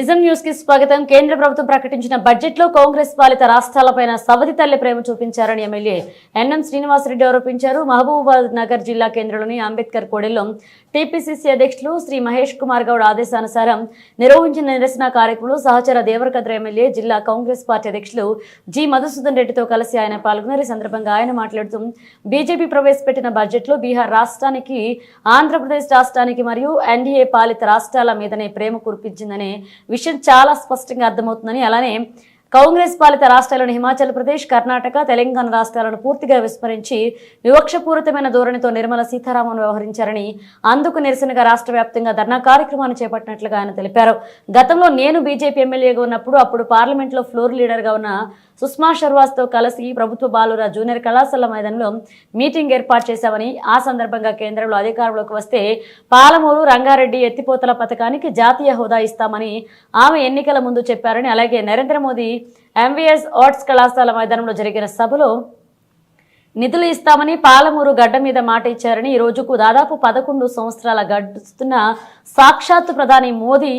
నిజం న్యూస్కి స్వాగతం. కేంద్ర ప్రభుత్వం ప్రకటించిన బడ్జెట్లో కాంగ్రెస్ పాలిత రాష్ట్రాలపైన సవతి తల్లి ప్రేమ చూపించారని ఎమ్మెల్యే ఎన్ఎం శ్రీనివాసరెడ్డి ఆరోపించారు. మహబూబాబాద్ నగర్ జిల్లా కేంద్రంలోని అంబేద్కర్ కోడెల్లో టీపీసీసీ అధ్యక్షులు శ్రీ మహేష్ కుమార్ గౌడ్ ఆదేశానుసారం నిర్వహించిన నిరసన కార్యక్రమంలో సహచర దేవరకద్ర ఎమ్మెల్యే జిల్లా కాంగ్రెస్ పార్టీ అధ్యక్షులు జి మధుసూదన్ రెడ్డితో కలిసి ఆయన పాల్గొన్నారు. ఈ సందర్భంగా ఆయన మాట్లాడుతూ బీజేపీ ప్రవేశపెట్టిన బడ్జెట్లో బీహార్ రాష్ట్రానికి ఆంధ్రప్రదేశ్ రాష్ట్రానికి మరియు ఎన్డీఏ పాలిత రాష్ట్రాల మీదనే ప్రేమ కురిపించిందని విషయం చాలా స్పష్టంగా అర్థమవుతుందని అలానే కాంగ్రెస్ పాలిత రాష్ట్రాలను హిమాచల్ ప్రదేశ్ కర్ణాటక తెలంగాణ రాష్ట్రాలను పూర్తిగా విస్మరించి వివక్షపూరితమైన ధోరణితో నిర్మల సీతారామన్ వ్యవహరించారని అందుకు నిరసనగా రాష్ట్ర వ్యాప్తంగా ధర్నా కార్యక్రమాన్ని చేపట్టినట్లుగా ఆయన తెలిపారు. గతంలో నేను బీజేపీ ఎమ్మెల్యేగా ఉన్నప్పుడు అప్పుడు పార్లమెంట్లో ఫ్లోర్ లీడర్గా ఉన్న సుష్మా షర్వాస్తో కలిసి ప్రభుత్వ బాలుర జూనియర్ కళాశాల మైదానంలో మీటింగ్ ఏర్పాటు చేశామని ఆ సందర్భంగా కేంద్రంలో అధికారంలోకి వస్తే పాలమూరు రంగారెడ్డి ఎత్తిపోతల పథకానికి జాతీయ హోదా ఇస్తామని ఆమె ఎన్నికల ముందు చెప్పారని అలాగే నరేంద్ర మోదీ ఎంవీఎస్ ఆర్ట్స్ కళాశాల మైదానంలో జరిగిన సభలో నిధులు ఇస్తామని పాలమూరు గడ్డ మీద మాట ఇచ్చారని ఈ రోజుకు దాదాపు పదకొండు సంవత్సరాల గడుస్తున్న సాక్షాత్తు ప్రధాని మోదీ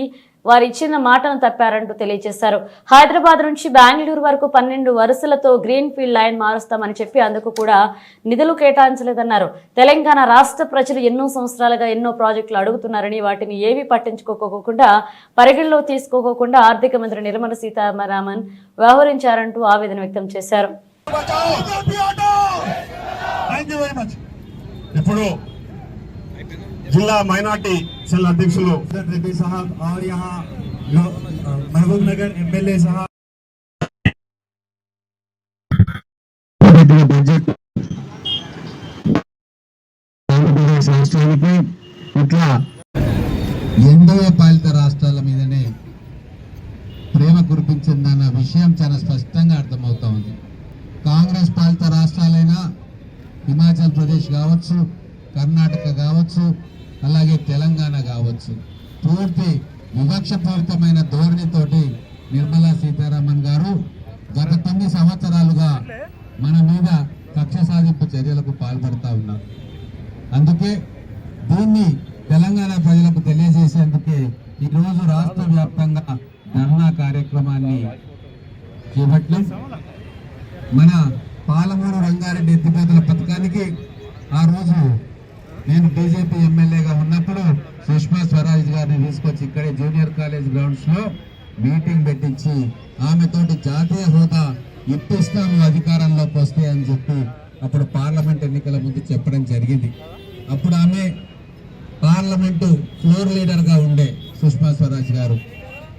వారు ఇచ్చిన మాటను తప్పారంటూ తెలియజేశారు. హైదరాబాద్ నుంచి బెంగళూరు వరకు పన్నెండు వరుసలతో గ్రీన్ ఫీల్డ్ లైన్ మారుస్తామని చెప్పి అందుకు కూడా నిధులు కేటాయించలేదన్నారు. తెలంగాణ రాష్ట్ర ప్రజలు ఎన్నో సంవత్సరాలుగా ఎన్నో ప్రాజెక్టులు అడుగుతున్నారని వాటిని ఏవి పట్టించుకోకోకుండా పరిగణలో తీసుకోకోకుండా ఆర్థిక మంత్రి నిర్మల సీతారామన్ వ్యవహరించారంటూ ఆవేదన వ్యక్తం చేశారు. యూ వెరీ మచ్ ఇప్పుడు జిల్లా మైనార్టీ సెల్ అధ్యక్షులు रेड्डी साहब और यहाँ लो- अ, महबूब नगर एमएलए साहब బడ్జెట్ ఆంధ్రప్రదేశ్ రాష్ట్రానికి ఇట్లా ఎన్డీఏ పాలిత రాష్ట్రాల మీదనే ప్రేమ కురిపించిందన్న విషయం చాలా స్పష్టంగా అర్థమవుతా ఉంది కాంగ్రెస్ పాలిత రాష్ట్రాలైనా హిమాచల్ ప్రదేశ్ కావచ్చు కర్ణాటక కావచ్చు అలాగే తెలంగాణ కావచ్చు. పూర్తి వివక్షపూరితమైన ధోరణితోటి నిర్మలా సీతారామన్ గారు గత కొన్ని సంవత్సరాలుగా మన మీద కక్ష సాధింపు చర్యలకు పాల్పడుతూ ఉన్నారు. అందుకే దీన్ని తెలంగాణ ప్రజలకు తెలియజేసేందుకే ఈరోజు రాష్ట్ర వ్యాప్తంగా ధర్నా కార్యక్రమాన్ని చేపట్టాం. మన పాలమూరు రంగారెడ్డి ఎత్తిపోతల పథకానికి ఆ రోజు నేను బీజేపీ ఎమ్మెల్యేగా ఉన్నప్పుడు సుష్మా స్వరాజ్ గారిని తీసుకొచ్చి ఇక్కడే జూనియర్ కాలేజ్ గ్రౌండ్స్లో మీటింగ్ పెట్టించి ఆమెతోటి జాతీయ హోదా ఇప్పిస్తాము అధికారంలోకి వస్తే అని చెప్పి అప్పుడు పార్లమెంట్ ఎన్నికల ముందు చెప్పడం జరిగింది. అప్పుడు ఆమె పార్లమెంటు ఫ్లోర్ లీడర్గా ఉండే సుష్మా స్వరాజ్ గారు.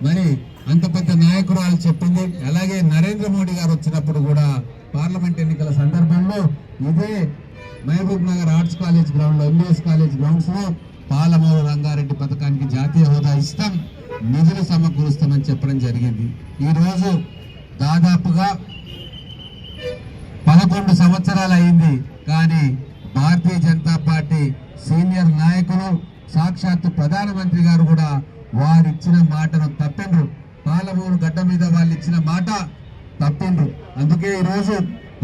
మరి అంత పెద్ద నాయకురాలు చెప్పింది. అలాగే నరేంద్ర మోడీ గారు వచ్చినప్పుడు కూడా పార్లమెంట్ ఎన్నికల సందర్భంలో ఇదే మహబూబ్ నగర్ ఆర్ట్స్ కాలేజ్ గ్రౌండ్లో ఎంబీఎస్ కాలేజ్ గ్రౌండ్స్లో పాలమూరు రంగారెడ్డి పథకానికి జాతీయ హోదా ఇస్తాం నిధులు సమకూరుస్తామని చెప్పడం జరిగింది. ఈ రోజు దాదాపుగా పదకొండు సంవత్సరాలు అయింది కానీ భారతీయ జనతా పార్టీ సీనియర్ నాయకులు సాక్షాత్తు ప్రధానమంత్రి గారు కూడా వారు ఇచ్చిన మాటను తప్పిండ్రు. పాలమూరు గడ్డ మీద వాళ్ళు ఇచ్చిన మాట తప్పిండ్రు. అందుకే ఈ రోజు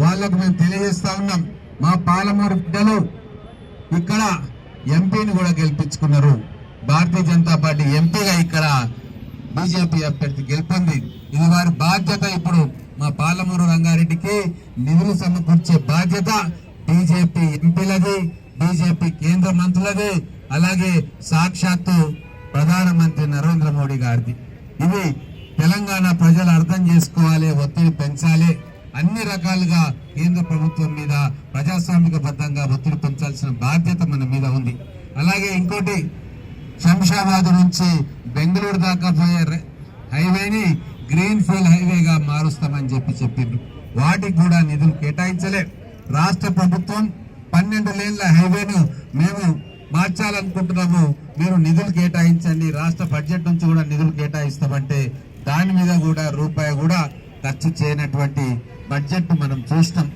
వాళ్ళకు మేము తెలియజేస్తా ఉన్నాం మా పాలమూరు బిడ్డలు ఇక్కడ ఎంపీని కూడా గెలిపించుకున్నారు. భారతీయ జనతా పార్టీ ఎంపీగా ఇక్కడ బీజేపీ అభ్యర్థి గెలుపొంది. ఇది వారి బాధ్యత. ఇప్పుడు మా పాలమూరు రంగారెడ్డికి నిధులు సమకూర్చే బాధ్యత బీజేపీ ఎంపీలది బీజేపీ కేంద్ర మంత్రులది అలాగే సాక్షాత్తు ప్రధానమంత్రి నరేంద్ర మోడీ గారిది. ఇది తెలంగాణ ప్రజలు అర్థం చేసుకోవాలి ఒత్తిడి పెంచాలి. అన్ని రకాలుగా కేంద్ర ప్రభుత్వం మీద ప్రజాస్వామికబద్ధంగా ఒత్తిడి పెంచాల్సిన బాధ్యత మన మీద ఉంది. అలాగే ఇంకోటి శంషాబాద్ నుంచి బెంగళూరు దాకా పోయే హైవేని గ్రీన్ ఫీల్డ్ హైవేగా మారుస్తామని చెప్పి చెప్పిండ్రు. వాటికి కూడా నిధులు కేటాయించలే. రాష్ట్ర ప్రభుత్వం పన్నెండు లేన్ల హైవేను మేము మార్చాలనుకుంటున్నాము. మీరు నిధులు కేటాయించండి. రాష్ట్ర బడ్జెట్ నుంచి కూడా నిధులు కేటాయిస్తామంటే దాని మీద కూడా రూపాయి కూడా ఖర్చు చేయనటువంటి బడ్జెట్ మనం చూస్తాం.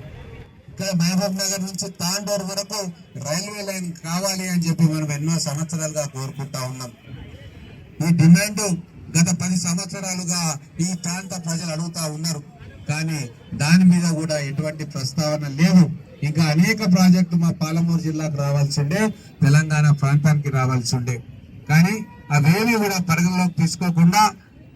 ఇక్కడ మహబూబ్ నగర్ నుంచి తాండూరు వరకు రైల్వే లైన్ కావాలి అని చెప్పి మనం ఎన్నో సంవత్సరాలుగా కోరుకుంటా ఉన్నాం. ఈ డిమాండ్ గత పది సంవత్సరాలుగా ఈ ప్రాంత ప్రజలు అడుగుతా ఉన్నారు. కానీ దాని మీద కూడా ఎటువంటి ప్రస్తావన లేదు. ఇంకా అనేక ప్రాజెక్టు మా పాలమూరు జిల్లాకు రావాల్సిండే తెలంగాణ ప్రాంతానికి రావాల్సిండే కానీ అవేవి కూడా పరిగణలోకి తీసుకోకుండా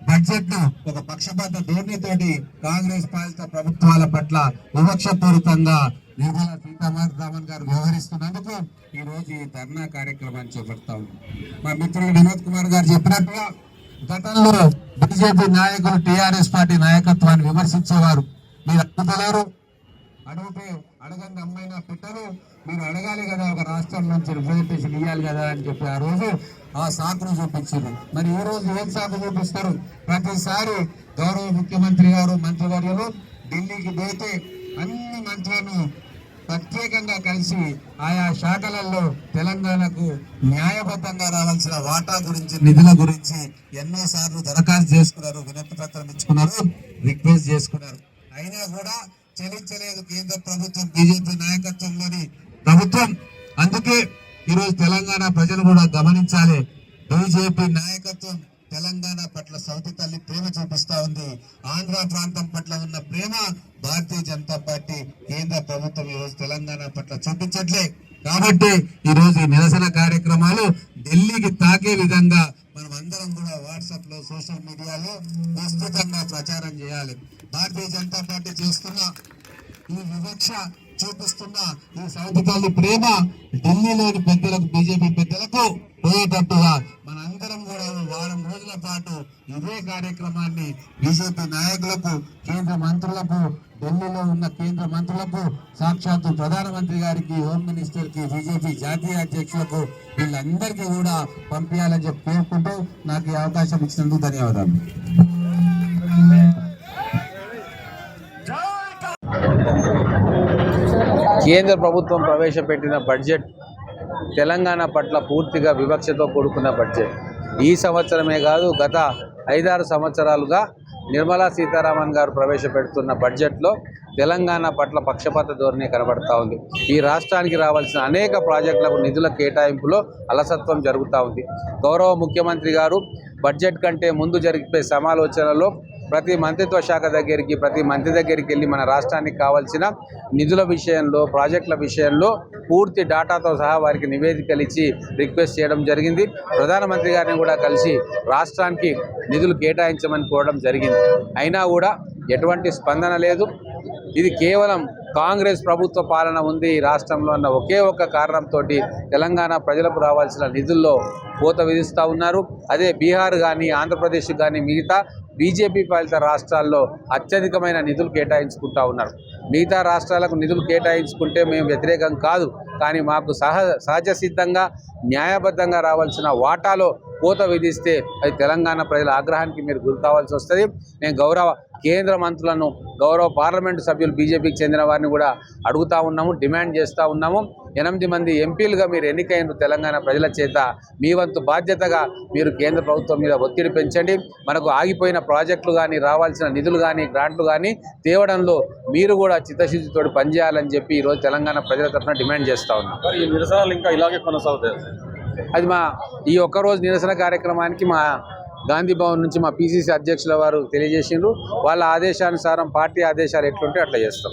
బడ్జెట్ను ఒక పక్షపాత ధోరణితోటి కాంగ్రెస్ పాలిత ప్రభుత్వాల పట్ల వివక్షపూరితంగా నిర్మలా సీతారామన్ గారు వ్యవహరిస్తున్నందుకు ఈ రోజు ఈ ధర్నా కార్యక్రమాన్ని చేపడతా ఉన్నాం. మా మిత్రుడు వినోద్ కుమార్ గారు చెప్పినట్టుగా గతంలో బీజేపీ నాయకులు టిఆర్ఎస్ పార్టీ నాయకత్వాన్ని విమర్శించేవారు. మీరు అడుగుతలేరు అడుగుతే అడగండి అమ్మైనా పెట్టరు. మీరు అడగాలి కదా ఒక రాష్ట్రం నుంచి రిప్రజెంటేషన్ ఇవ్వాలి కదా అని చెప్పి ఆ రోజు ఆ సాకును చూపించారు మరి ఈ రోజు ఏం సాకు చూపిస్తారు? ప్రతిసారి గౌరవ ముఖ్యమంత్రి గారు మంత్రివర్యులు ఢిల్లీకి పోతే అన్ని మంత్రులను ప్రత్యేకంగా కలిసి ఆయా శాఖలలో తెలంగాణకు న్యాయబద్ధంగా రావాల్సిన వాటా గురించి నిధుల గురించి ఎన్నోసార్లు దరఖాస్తు చేసుకున్నారు వినతి పత్రం ఇచ్చుకున్నారు రిక్వెస్ట్ చేసుకున్నారు. అయినా కూడా చలించలేదు కేంద్ర ప్రభుత్వం బీజేపీ నాయకత్వంలోని ప్రభుత్వం. అందుకే ఈరోజు తెలంగాణ ప్రజలు కూడా గమనించాలి. బీజేపీ నాయకత్వం తెలంగాణ పట్ల సౌతి తల్లి ప్రేమ చూపిస్తా ఉంది. ఆంధ్ర ప్రాంతం పట్ల ఉన్న ప్రేమ భారతీయ జనతా పార్టీ కేంద్ర ప్రభుత్వం ఈరోజు తెలంగాణ పట్ల చూపించట్లే. కాబట్టి ఈ రోజు ఈ నిరసన కార్యక్రమాలు ఢిల్లీకి తాకే విధంగా మనం అందరం కూడా వాట్సాప్లో సోషల్ మీడియాలో విస్తృతంగా ప్రచారం చేయాలి. భారతీయ జనతా పార్టీ చేస్తున్న ఈ వివక్ష చూపిస్తున్న ఈ సౌతకాలి ప్రేమ ఢిల్లీలోని పెద్దలకు బీజేపీ పెద్దలకు పోయేటట్టుగా మనందరం వారం రోజుల పాటు ఇదే కార్యక్రమాన్ని బీజేపీ నాయకులకు కేంద్ర మంత్రులకు ఢిల్లీలో ఉన్న కేంద్ర మంత్రులకు సాక్షాత్తు ప్రధానమంత్రి గారికి హోమ్ మినిస్టర్కి బీజేపీ జాతీయ అధ్యక్షులకు వీళ్ళందరికీ కూడా పంపించాలని చెప్పి పేర్కొంటూ నాకు ఈ అవకాశం ఇచ్చినందుకు ధన్యవాదాలు. కేంద్ర ప్రభుత్వం ప్రవేశపెట్టిన బడ్జెట్ తెలంగాణ పట్ల పూర్తిగా వివక్షతో కూడుకున్న బడ్జెట్. ఈ సంవత్సరమే కాదు గత ఐదారు సంవత్సరాలుగా నిర్మలా సీతారామన్ గారు ప్రవేశపెడుతున్న బడ్జెట్లో తెలంగాణ పట్ల పక్షపాత ధోరణి కనబడతా ఉంది. ఈ రాష్ట్రానికి రావాల్సిన అనేక ప్రాజెక్టులకు నిధుల కేటాయింపులో అలసత్వం జరుగుతూ ఉంది. గౌరవ ముఖ్యమంత్రి గారు బడ్జెట్ కంటే ముందు జరిపే సమాలోచనలో ప్రతి మంత్రిత్వ శాఖ దగ్గరికి ప్రతి మంత్రి దగ్గరికి వెళ్ళి మన రాష్ట్రానికి కావాల్సిన నిధుల విషయంలో ప్రాజెక్టుల విషయంలో పూర్తి డాటాతో సహా వారికి నివేదికలు ఇచ్చి రిక్వెస్ట్ చేయడం జరిగింది. ప్రధానమంత్రి గారిని కూడా కలిసి రాష్ట్రానికి నిధులు కేటాయించమని కోరడం జరిగింది. అయినా కూడా ఎటువంటి స్పందన లేదు. ఇది కేవలం కాంగ్రెస్ ప్రభుత్వ పాలన ఉంది ఈ రాష్ట్రంలో అన్న ఒకే ఒక్క కారణంతో తెలంగాణ ప్రజలకు రావాల్సిన నిధుల్లో కోత విధిస్తూ ఉన్నారు. అదే బీహార్ కానీ ఆంధ్రప్రదేశ్ కానీ మిగతా బీజేపీ పాలిత రాష్ట్రాల్లో అత్యధికమైన నిధులు కేటాయించుకుంటా ఉన్నారు. మిగతా రాష్ట్రాలకు నిధులు కేటాయించుకుంటే మేము వ్యతిరేకం కాదు. కానీ మాకు సహ సహజ సిద్ధంగా న్యాయబద్ధంగా రావాల్సిన వాటాలో కోత విధిస్తే అది తెలంగాణ ప్రజల ఆగ్రహానికి మీరు గురి కావాల్సి వస్తుంది. నేను గౌరవ కేంద్ర మంత్రులను గౌరవ పార్లమెంటు సభ్యులు బీజేపీకి చెందిన వారిని కూడా అడుగుతా ఉన్నాము డిమాండ్ చేస్తూ ఉన్నాము. ఎనిమిది మంది ఎంపీలుగా మీరు ఎన్నికైన తెలంగాణ ప్రజల చేత మీ వంతు బాధ్యతగా మీరు కేంద్ర ప్రభుత్వం మీద ఒత్తిడి పెంచండి. మనకు ఆగిపోయిన ప్రాజెక్టులు కానీ రావాల్సిన నిధులు కానీ గ్రాంట్లు కానీ తేవడంలో మీరు కూడా చిత్తశుద్ధితో పనిచేయాలని చెప్పి ఈరోజు తెలంగాణ ప్రజల తరఫున డిమాండ్ చేస్తూ ఉన్నాం. ఈ నిరసనలు ఇంకా ఇలాగే కొనసాగుతాయి. అది మా ఈ ఒక్కరోజు నిరసన కార్యక్రమానికి మా గాంధీ భవన్ నుంచి మా పీసీసీ అధ్యక్షుల వారు తెలియజేసిండ్రు. వాళ్ళ ఆదేశానుసారం పార్టీ ఆదేశాలు ఎట్లుంటే అట్లా చేస్తాం.